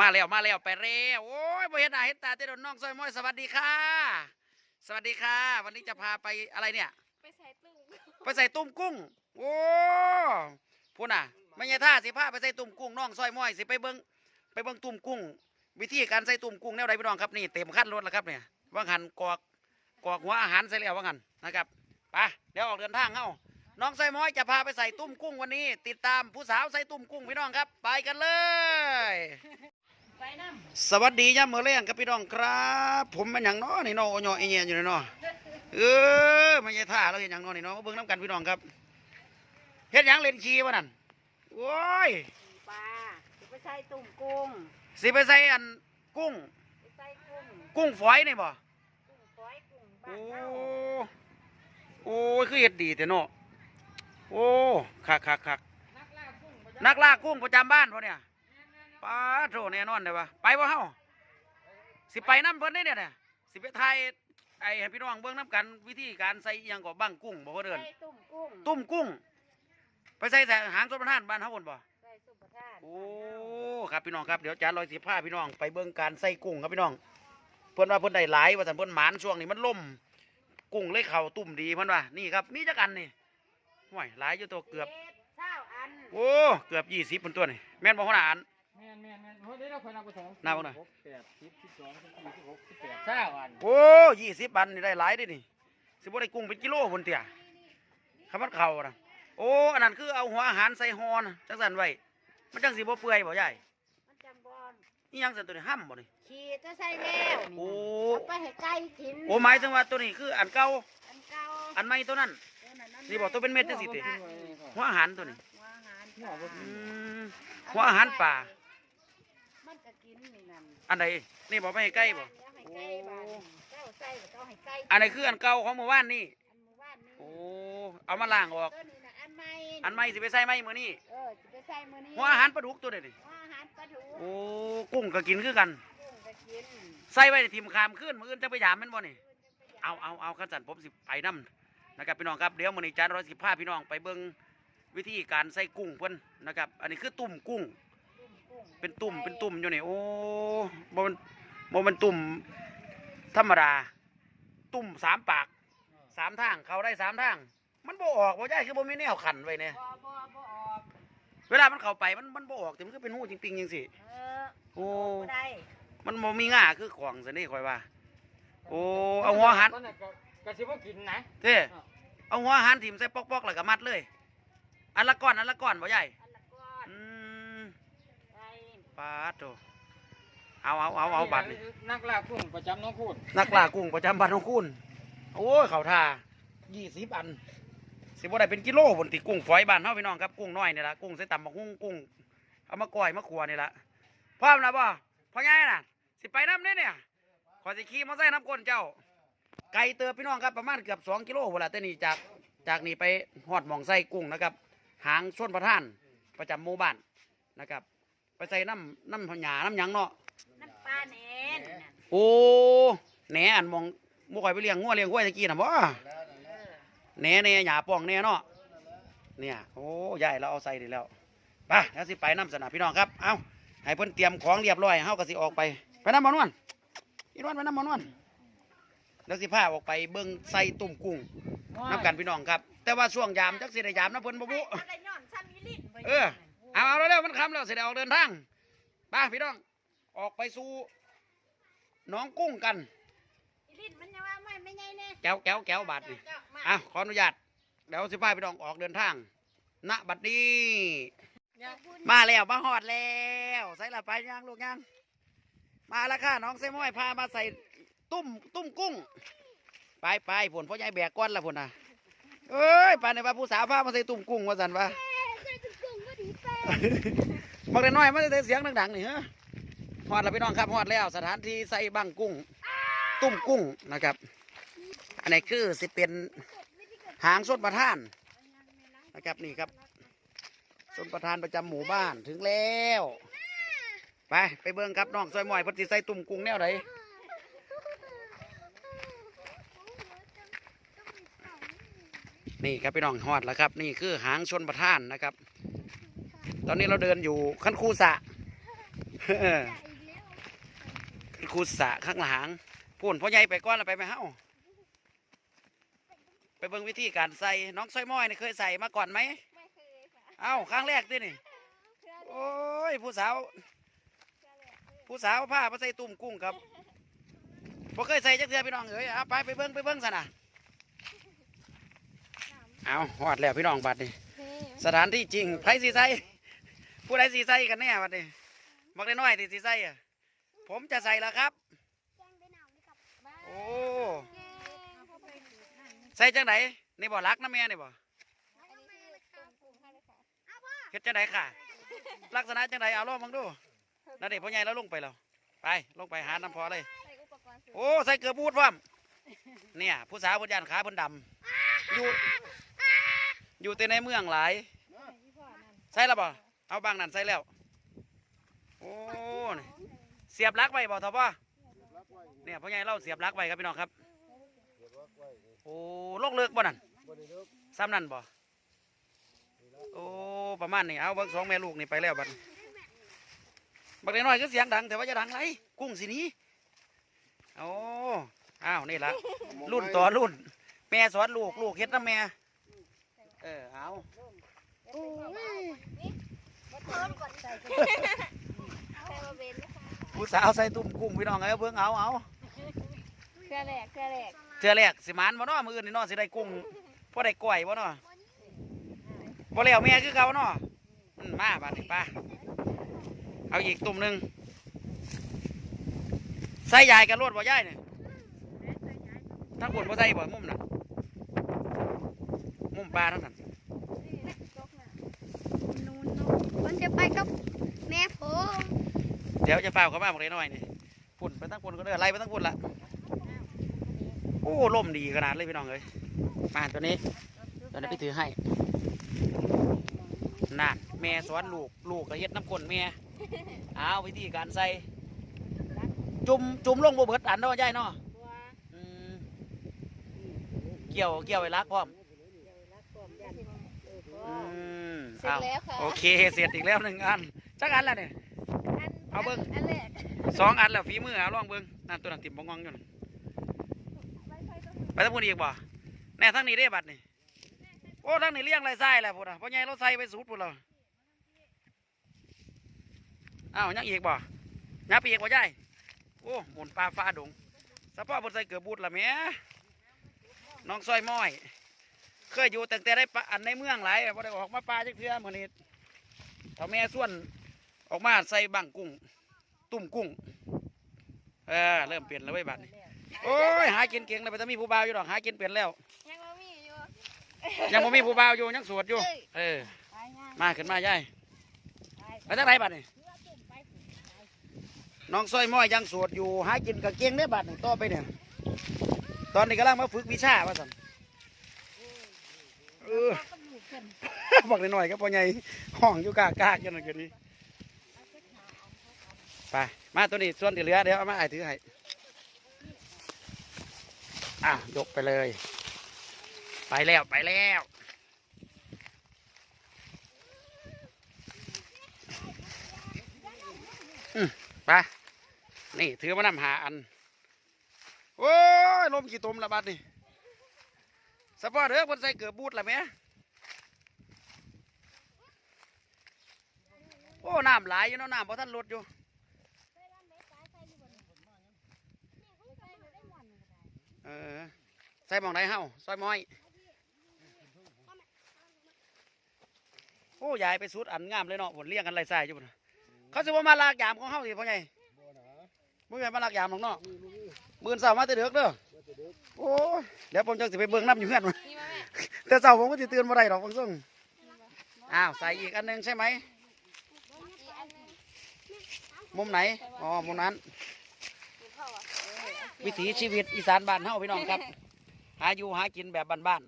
มาแล้วมาแล้วไปเร็วโอ้ยบ่เห็นหน้าเห็นตาเต้นน้องซอยม้อยสวัสดีค่ะ สวัสดีค่ะ วันนี้จะพาไปอะไรเนี่ย ไปใส่ตู้ไปใส่ตุ้มกุ้ง โอ้พูดน่ะไม่ใช่ท่าสิพาไปใส่ตุ้มกุ้งน้องซอยม้อยสิไปเบิ้งไปเบิ้งตุ้มกุ้ง วิธีการใส่ตุ้มกุ้งแนวใดพี่น้องครับนี่เต็มขั้นรถแล้วครับเนี่ยว่างหันกอกกอกหัวอาหารใส่แล้วว่างหันนะครับไปเดี๋ยวออกเดินทางเฮ้าน้องซอยม้อยจะพาไปใส่ตุ้มกุ้งวันนี้ ติดตามผู้สาวใส่ตุ้มกุ้งพี่น้องครับ ไปกันเลยไปน้ สวัสดีย่ามมือแรงครับพี่น้องครับ ผมเป็นอย่างน้อนี่น้อโยอเอเนียอยู่นี่น้อเออไม่ใช่ท่าเราเห็นอย่างน้อนี่น้อมาเบิ่งน้ำกันพี่น้องครับเฮ็ดหยังเล่นขี้วะนั่นโอ้ยำปลาจะไปใส่ตุ่มกุ้งสิไปใส่อันกุ้งไปใส่กุ้งกุ้งฝอยนี่บ่กุ้งฝอยกุ้งบ้าโอ้นเฮาโอ้ยคือเฮ็ดดีแต่เนาะโอ้คักคักคักนักล่ากุ้งประจำบ้านพวกเนี่ย ป้าโถแน่นอนเลยปะไปบ่เฮาสิไปน้ำเพิ่นได้เนี่ยเนี่ยสิไปถ่ายไอ้ให้พี่น้องเบิ่งน้ำกันวิธีการใส่อิหยังก็บังกุ้งบ่ว่าเดิน ใส่ตุ่มกุ้งตุ้มกุ้ง ไปใส่แต่หางสมประทานบ้านเฮาบนบ่ ใส่สุปทานโอ้ ครับพี่น้องครับ เดี๋ยวจานลอยสิผ้าพี่น้องไปเบิ่งการใส่กุ้งครับพี่น้อง เพิ่นว่าเพิ่นได้หลายว่าซั่นเพิ่นหมานช่วงนี้มันล่ม กุ้งเลยเข่าตุ่มดีเพิ่นว่า นี่ครับมีจักอันนี่ห่วยหลายอยู่ตัวเกือบจ็ดเช้าอัน โอ้ เกือบยี่สิบเพิ่นตัวนี่แม่นบ่ขนาดอัน แม่นแม่นแม่นโอ้ยได้เราคอยนับไปสองนับเอาหน่อย หกแปดสิบสิบสองสิบสี่สิบหกสิบแปดเช้าอันโอ้ยี่สิบอันนี่ได้หลายเด้นี่ สิบ่ได้กุ้งเป็นกิโลพุ่นเตี่ยคำมันเข่านะโอ้อันนั้นคือเอาหัวอาหารใส่ฮอนะจังซั่นไว้มันจังสิบ่เปื่อยบ่ใหญ่มันจังบอลนี่ยังซั่นตัวนี้ห้ำบ่นี่ขี่จะใส่แล้วนี่โอ้เอาไปให้ไก่กินโอ้หมายถึงว่าตัวนี้คืออันเก่าอันเก่าอันใหม่ตัวนั้น ตัวนั้นมันนี่บอกตัวเป็นเม็ดจังสิติ หัวอาหารตัวนี้ หัวอาหารหัวบ่อืม หัวอาหารป่ามั นก็กินนี่นั่นอันใดนี่บอกไม่ให้ใกล้บ่เดี๋ยวให้ไก่บ้านเจ้าใส่ก็ต้องให้ไก่อันไหนคืออันเก่าของหมู่บ้านนี่ อันหมู่บ้านนี่โอ้ เอามาล้างออกตัวนี้นะอันใหม่อันใหม่สิไปใส่ไหมมื้อนี้เออจะไปใส่มื้อนี้หัวอาหารปลาดุกตัวนี้ดิหัวอาหารปลาทูโอ้ กุ้งก็กินคือกัน กุ้งก็กินใส่ไว้ในทิมคามขึ้นมื้ออื่นจะไปยามแม่นบ่นี่ เอาเอาเอาคันสั่นผมสิไปนํนะครับพี่น้องครับเดี๋ยวมื้อนี้จานร้อยสิพาพี่น้องไปเบิ่งวิธีการใส่กุ้งเพิ่นนะครับ อันนี้คือตุ่มกุ้งตุ่มกุ้ง เป็นตุ่มเป็นตุ่มอยู่นี่โอ้บ่มันบ่มันตุ่มธรรมดา ตุ่มสามปากสามทางเขาได้สามทาง มันบ่ออกบ่ได้คือบ่มีแนวขันไว้เนี่ยบ่บ่บ่ออกเวลามันเข้าไปมันมันบ่ออกแต่มันก็เป็นหูจริงๆจังสิเออโอ้บ่ได้มันบ่มีง่าคือของซะนี่ข่อยว่า โอ้เอาหัวหันตอนนั้นก็ก็สิบ่กินนะเด้เอาหัวหันถิ่มใส่ปอกๆแล้วก็มัดเลย อันละก้อนอันละก้อนบ่ใหญ่ อันละก้อน อืม ได้ ปาดโตเอาเอาเอาเอาบัตรนี่นักล่ากุ้งประจำน้องคูดนักล่ากุ้งประจำบ้านของคุณโอ้ยเขาท่ายี่สิบอัน สิบ่ได้เป็นกิโลบนติกุ้งฝอยบ้านเฮาพี่น้องครับกุ้งน้อยนี่ละกุ้งใส่ตำบักหุ่งกุ้งเอามาก้อยมาขัวนี่ละพร้อมแล้วบ่พ่อใหญ่น่ะ สิไปน้ำเนี่ยเนี่ยขอสิขี่มอเตอร์ไซค์น้ำก้นเจ้า ไกลเติบพี่น้องครับประมาณเกือบสองกิโลเวลาแต่นี่จากจากนี่ไปหอดหมองไส้กุ้งนะครับ หางชนประทานประจำหมู่บ้านนะครับไป ใส่น้ำน้ำหยาน้ำหยังเนาะน้ำปลาแหนนนั่นโอ้แหนอันมองบ่ค่อยไปเลี้ยงงัวเลี้ยงควายตะกี้น่ะบ่เออแหนแหนหญ้าป้องแหนเนาะเนี่ยโอ้ยายเราเอาใส่ได้แล้วไปแล้วสิไปน้ำสนาพี่น้องครับเอาให้เพิ่นเตรียมของเรียบร้อยเฮาก็สิออกไปไปน้ำมานวลอีนวลไปน้ำมานวลแล้วสิพาออกไปเบิ่งใส่ตุ่มกุ้งน้ำกันพี่น้องครับ แต่ว่าช่วงยามจักสิได้ยามนะเพิ่นบ่บุบ่ได้ย้อนซ้ำอีลิ้นบ่เออ เอาเอาเร็วๆมันคำแล้วสิได้ออกเดินทางไปพี่น้อง ออกไปสู่หน้องกุ้งกันอีลิ้นมันยังว่าไม่ไม่ใหญ่แน่แก้วแก้วแก้วบาทนี่เจ้ามาอะขออนุญาตเดี๋ยวสิพาพี่น้องออกเดินทางณบัดนี้มาแล้วมาหอดแล้วใส่ละไปยังลูกยังมาแล้วค่ะน้องเซม้อยพามาใส่ตุ้มตุ้มกุ้ง ไปไปผลพ่อใหญ่แบกก้อนละผลนะเอ้ยปานในว่าผู้สาวพามาใส่ตุ้มกุ้งว่าสันวะ บอกได้น้อยมาใส่เสียงดังๆนี่ฮะหอดแล้วพี่น้องครับหอดแล้วสถานที่ใส่บังกุ้ง ตุ้มกุ้งนะครับ อันนี้คือสิเป็นหางส้นประทานนะครับนี่ครับส่วนประธานประจำหมู่บ้านถึงแล้ว ไปไปเบิ่งครับน้องซอยหมอยพนสิใส่ตุ่มกุ้งแนวไหนนี่ครับพี่น้องฮอดแล้วครับ นี่คือหางชนประธานนะครับ ตอนนี้เราเดินอยู่ขั้นคูสะใหญ่คูสะข้างหลังพูนพ่อใหญ่ไปก้อนแล้วไปไหมเฮ้าไปเบิ่งวิธีการใส่น้องสร้อยม้อยนี่เคยใส่มาก่อนไหมไม่เคยค่ะเอ้าครั้งแรกดินี่โอ้ยผู้สาว ผู้สาวผ้ามาใส่ตุ่มกุ้งครับบ่เคยใส่จักเทือพี่น้องเอ้ยเอาไปไปเบิ่งไปเบิ่งซะนะเอาฮอดแล้วพี่น้องบัดนี้สถานที่จริงไผสีใส่ ผู้ใดสีใส่กันแน่บัดนี้บักได้น้อยที่สีใส่อะผมจะใส่แล้วครับ โอ้ใส่จังไหนนี่บ่รักนะแม่นี่บ่เฮ็ดจังไหนค่ะ ลักษณะจังไหนเอาลองมึงดูนั่นดิพ่อใหญ่แล้วลงไปแล้วไปลงไปหาน้ำพอเลยใส่อุปกรณ์เสริมโอ้ใส่เกลือบูดพร้อมเนี่ย ผู้สาวบนยานขาบนดำอยู่อยู่แต่ในเมืองหลายใส่แล้วบ่ เอาบางนั่นใส่แล้ว โอ้นี่เสียบลักไว้บ่ทอป่ะเนี่ยพ่อใหญ่เล่าเสียบลักไว้ครับพี่น้องครับ โอ้ลกเลิกบ่นั่นซ้ำนั่นบ่ โอ้ประมาณนี้เอาเบิ่งสองแม่ลูกนี่ไปแล้วบัดนี้บักเด็กน้อยก็เสียงดังแต่ว่าจะดังไรกุ้งสิหนี้โอ้อ้าวนี่ละรุ่นต่อรุ่น แม่สอนลูกลูกเฮ็ดน้ำแม่ เออเอา ผู้สาวใส่ตุ่มกุ้งพี่น้องเอ้ยเบิ่งเอาเอาเครือแรกเครือแรกเทื่อแรกสิหมานบ่เนาะมื้ออื่นนี่เนาะสิได้กุ้งพอได้ก้อยบ่เนาะบ่แล้วแม่คือเก่าเนาะอืมมาบาดนี้ป้าเอาอีกตุ่มหนึงใส่ยายกันรวดบ่ยายนี่ทั้งบนบ่ใส่บ่มุมน่ะมุมปลาทั้งนั้นนูน ไปกับแม่ผมเดี๋ยวจะเฝ้าเข้ามาบอกเลยหน่อยนี่ฝุ่นไปตั้งฝุ่นก็เด้อไล่ไปตั้งฝุ่นละโอ้ลมดีขนาดเลยพี่น้องเอ้ยมาตัวนี้ตัวนี้พี่ถือให้นั่นแม่สอนลูกลูกก็เฮ็ดน้ำก้นแม่เอาวิธีการใส่จุ่มจุ่มลงบ่เบิดอันเนาะยายเนาะอืมเกี่ยวเกี่ยวไว้รักพร้อมอืม ร็จเอาแล้วค่ะโอเคเสร็จอีกแล้วหนึ่งอันจักอันแล้วเนี่ยอันเอาเบิ่ง อันแรกสองอันแล้วฝีมือเอาลองเบิ่งนั่นตัวนั้นติ่มบงงองอยู่นั่นไปทั้งพูนอีกบ่แน่ทั้งนี้ได้บัดนี่โอ้ทั้งนี้เลี้ยงไรไส้แหละพูดอะเพราะไงเราใส่ไปสูตรพูดเราอ้าวยังอีกบ่ยังปีกบ่ยายโอ้หมุนปลาฟ้าดงสะพ่อบนใส่เกือบบูดละแหม่น้องซอยม้อย เคยอยู่ตั้งแต่ได้ปลาอันในเมืองหลายบ่ได้ออกมาปลาจักเทื่อมื้อนี้เท่าแม่ส่วนออกมาใส่บังกุ้ง ตุ่มกุ้งเออเริ่มเปลี่ยนแล้วเว้ยบัดนี้โอ้ยหากินเก่งเลยไปจะมีผู้บ่าวอยู่ดอกหากินเปลี่ยนแล้ว ยังบ่มีอยู่ยังบ่มีผู้บ่าวอยู่ยังโสวดอยู่ เอ้ยเออไปงานมาขึ้นมายายไปทางไหนบัดนี้น้องสร้อยม้อยยังโสวดอยู่หากินกับเก่งได้อบัดนี้ต่อไปเนี่ย ตอนนี้กำลังมาฝึกวิชาว่าสัน เออบอกหน่อยๆก็พอใหญ่ห้องอยู่กากากๆอยู่นั่นก็ดีไปมาตัวนี้ส่วนที่เหลือเดี๋ยวเอามาไอ้ถือให้อะยกไปเลย ไปแล้วไปแล้วไปนี่ถือมานำหาอันโอ้ยลมกี่ตมละบัดนี่ สปอร์ตเด้อคนใส่เกือบบูดละแม่โอ้น้ำหลายอยู่เนาะน้ำเพราะท่านลดอยู่เออใส่หมองไหนเฮาซอยม้อย โอ้ยายไปสุดอันงามเลยเนาะผลเลี้ยงกันไรใส่อยู่พุ่นเขาสิว่ามาลากยามของเฮาสิพ่อใหญ่มึงไงมาลากยามของเนาะมื่นสาวมาแต่เด็กเด้อ โอ้ยเดี๋ยวผมจังสิไปเบิ่งน้ำอยู่เฮือนมันนี่มาแม่แต่เช้าผมก็สิตื่นมาได้ดอกบางส่งอ้าวใส่อีกอันหนึงใช่ไหม อีกอันหนึงมุมไหน อ๋อ มุมนั้นดูเข้าอะวิถีชีวิตอีสานบ้านเฮาพี่น้องครับ หาอยู่หากินแบบบ้าน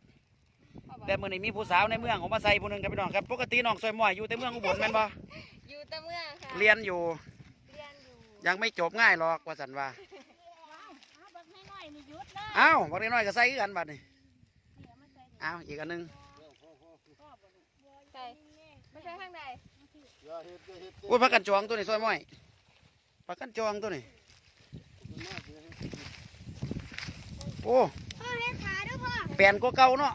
ๆแต่มื้อนี้มีผู้สาวในเมืองของมาใส่ผู้หนึงครับพี่น้องครับ ปกติน้องซอยหมอยอยู่แต่เมืองอุบลแม่นบ่ อยู่แต่เมืองค่ะเรียนอยู่ เรียนอยู่ยังไม่จบง่ายหรอกว่าสันว่าเอาบัก น้อยๆนี่หยุดเลยเอ้าบอกน้อยๆก็ใส่คือกันบัดนี้เอ้าอีกอันหนึงใส่ไม่ใช่ข้างในอุ้ยพักกันจองตัวนี้ซอยหมอยพักกันจองตัวนี้โอ้พ่อเห็นขาด้วยพ่อแปลนก็เก่าเนาะ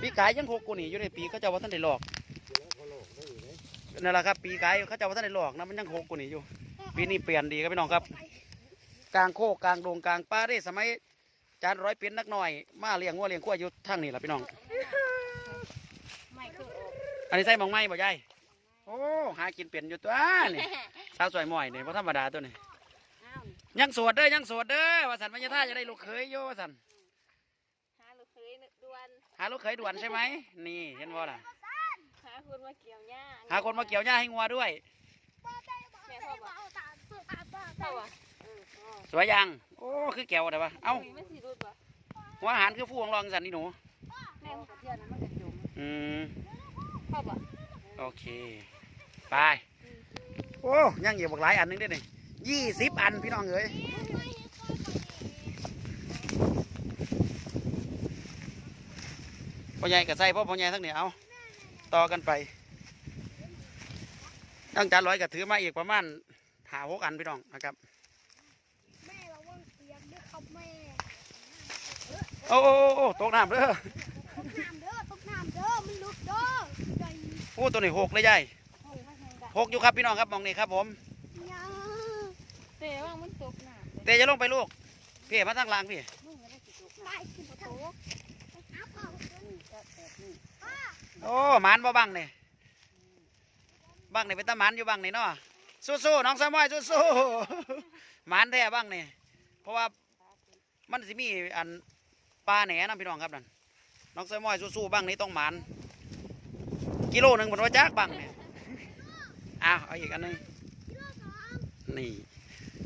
ปีกายยังหกกูนี่อยู่ในปีเขาเจ้าว่าท่านได้หลอกนั่นแหละครับปีกายเขาเจ้าว่าท่านได้หลอกนะมันยังหกกูนี่อยู่ปีนี้เปลี่ยนดีครับพี่น้องครับ กลางโคกกลางดงกลางป่าได้สมัยจานร้อยเป็นนักหน่อย มาเลี้ยงวัวเลี้ยงกล้วยอยู่ทางนี้แหละพี่น้องไม่คือออกอันนี้ใส่หมองไม้บ่ยายโอ้หากินเปลี่ยนอยู่ตัวนี่สาวสวยหมอยนี่เพราะธรรมดาตัวนี้อ้าวยังโสวดเด้อยังโสวดเด้อว่าสันพญาท่าจะได้ลูกเขยโยว่าสันหาลูกเคยด่วนหาลูกเขยด่วนใช่ไหมนี่เห็นบ่ล่ะหาคนมาเกี่ยวหญ้าหาคนมาเกี่ยวหญ้าให้งัวด้วย แม่พ่อบอกพ่อบอก สวยยัง โอ้ คือแก้วแต่ว่าเอ้ามันสิรุดบ่หัวอาหารคือฟูของรองสันนี่หนูแม่กับเพื่อนมันกระจุมอืมพ่อบอกโอเค ไป โอ้ยังอยู่บักหลายอันหนึงได้นี่ยี่สิบอันพี่น้องเอ้ยพ่อใหญ่กับใส่พ่อพ่อใหญ่ทั้งนี้เอาต่อกันไปตั้งจานร้อยกับถือมาอีกประมาณหาหกอันพี่น้องนะครับ แม่ระวังเปียกด้วยครับแม่ โอ้โอ้โอ้โอ้ตกน้ำเด้อตกน้ำเด้อตกน้ำเด้อมันลุกเด้อใจโอ้ตัวนี้หกเลยยายโอ้ยว่าไงดะหกอยู่ครับพี่น้องครับมองนี่ครับผมยาเตะว่ามันตกน้ำเตะจะลงไปลูกพี่มาทางล่างพี่มึงไม่ได้สิตกน้ำได้สิตกอ้าวพ่อโอ้หมานบ่บังนี่บังนี่เป็นตาหมานอยู่บังนี่เนาะสู้ๆน้องสามอยสู้ๆหมานแท้บังนี่เพราะว่ามันสิมีอัน ปลาแหนนะพี่น้องครับนั่นน้องสามอยสู้ๆบังนี่ต้องหมานกิโลหนึ่งบนว่าจักบังเนี่ยอ้าวเอาอีกอันหนึงนี่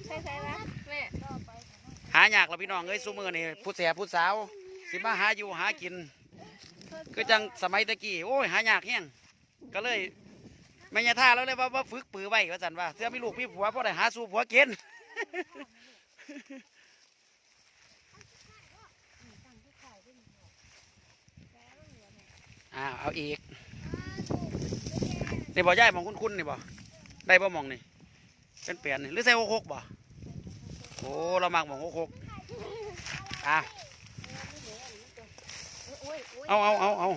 ใช่ใช่แล้วแม่หายากแล้วพี่น้องเอ้ยสู้มือนี่ผู้แสบผู้สาว สิมาหาอยู่หากินก็จังสมัยตะกี้โอ้ยหายากแห้งก็เลยไม่ยาท่าแล้วเลยว่าว่าฝึกปือไว้ว่าสันว่าเสื้อมีลูกมีผัวเพราะได้หาสู่ผัวกิน อ้าวเอาอีกนี่บ่ย่ายมองคุ้นๆนี่บ่ได้บ่มองนี่เป็นเปลี่ยนนี่หรือใส่หกหกบ่โอ้เรามักมองหกหกอะเอาเอาเอาเอา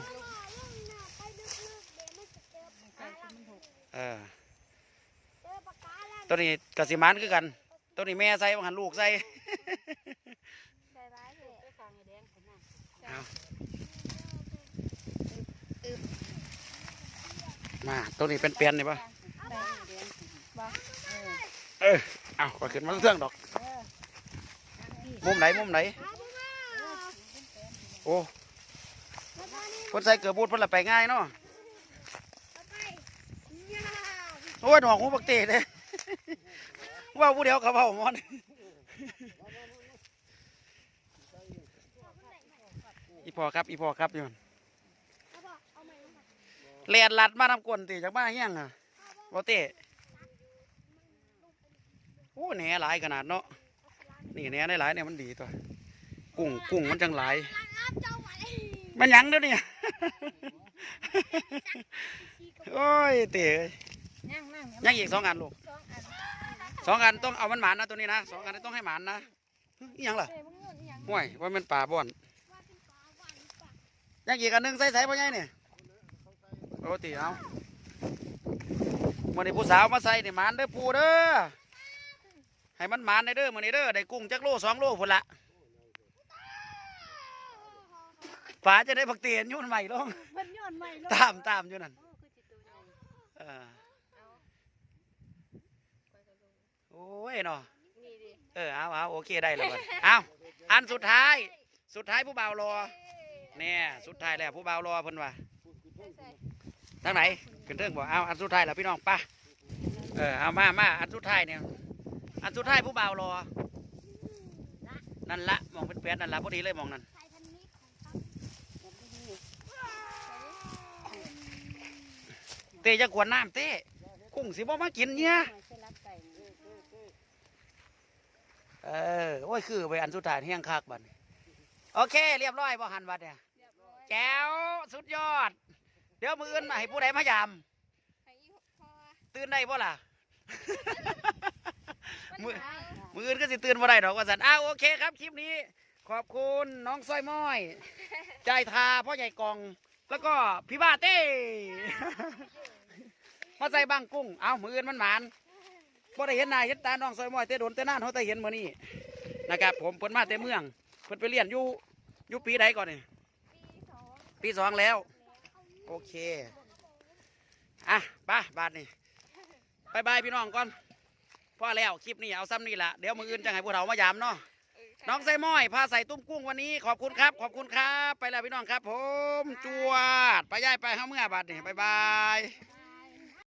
เออตัวนี้กสิมานคือกัน ตัวนี้แม่ใส่บางหันลูกใส่เอา มาตัวนี้เป็นเปลี่ยนนี่ปะเออเอาก็ขึ้นมาเรื่องดอก มุมไหนมุมไหน โอ้คนใส่เกือบบูดเพิ่นละไปง่ายเนาะโอ้ยหนวกหูบักเตะเลยว่าผู้เดียวเขาเผามอนอีพอครับ อีพอครับยู่นั่น เลียนลัดมานำกวนตีจากบ้านเฮี้ยงอะบ่เตะโอ้แหน่หลายขนาดเนาะนี่แหน่ได้หลายเนี่ยมันดีตัวกุ้งกุ้งมันจังหลายมันหยังเดี๋ยวนี้โอ้ยเตะเอ้ยนั่งนั่งยังอีกสองอันลูกสองอันสองอันต้องเอามันหมานนะตัวนี้นะสองอันนี้ต้องให้หมานนะอิหยังล่ะเตะมึงโยนอีหยังห่วยว่ามันป่าบ่อนยังอีกอันหนึงใส่ใส่พ่อใหญ่นี่โอ้ตีเอามื่อนี้ผู้สาวมาใส่นี่หมานเด้อปูเด้อให้มันหมานได้เด้อมื่อนี้เด้อได้กุ้งจักโลสองโลพุ่นละป๋าจะได้ผักเตียนยุ่นใหม่ลงมันโยนใหม่ลงตามตามอยู่นั่นโอ้คือจิตตัวใหญ่เออเอาโอ้ยเนาะนี่ดิเออเอาเอาโอเคได้แล้วบัดเอาอันสุดท้าย สุดท้ายผู้บ่าวรอเนี่ยสุดท้ายแล้วผู้บ่าวรอเพิ่นว่าใส่ใส่ ทางไหนขึ้นเรื่องบ่เอาอันสุดท้ายแล้วพี่น้องป่ะเออเอามามาอันสุดท้ายเนี่ยอันสุดท้ายผู้บ่าวรอ นั่นละมองเป็นแปดนั่นละพอดีเลยมองนั่นเตะจะกวนน้ำเตะกุ้งสิบ่มากินเนี่ยเออโอ้ยคือไปอันสุดท้ายเที่ยงคักบันโอเค เรียบร้อยบ่หันบัดเนี่ยเรียบร้อยแจ๋วสุดยอด เดี๋ยวมืออื่นมาให้ผู้ใดมายาม ให้อีพ่อตื่นได้บ่ล่ะมันมือหนาวมืออื่นก็สิตื่นมาได้ดอกว่าสันอ้าวโอเคครับคลิปนี้ ขอบคุณน้องสร้อยม้อยใจายทาพ่อใหญ่กอง แล้วก็พี่บ้าเต้ มาใส่บังกุ้ง เอามืออื่นมันหมานพอได้เห็นหนายเห็นตาน้องสร้อยม้อยเต้โดนเต้นานเขาแต่เห็นมื้อนี้นะครับผมเพิ่นมาแต่เมืองเพิ่นไปเรียนอยู่อยู่ปีใดก่อนนี่ปีสองปีสองแล้ว โอเค อะไป้าบาทนี่บายบายพี่น้องก่อนพ่อแล้วคลิปนี้เอาซ้ำนี่แหละเดี๋ยวมืออื่นจะให้พวกเรามายามเนาะน้องไซม้อยพาใส่ตุ้มกุ้งวันนี้ขอบคุณครับ ขอบคุณครับ ไปแล้วพี่น้องครับ ผมจวดไปย่ายไปข้าเมื่อบาทนี่บายบาย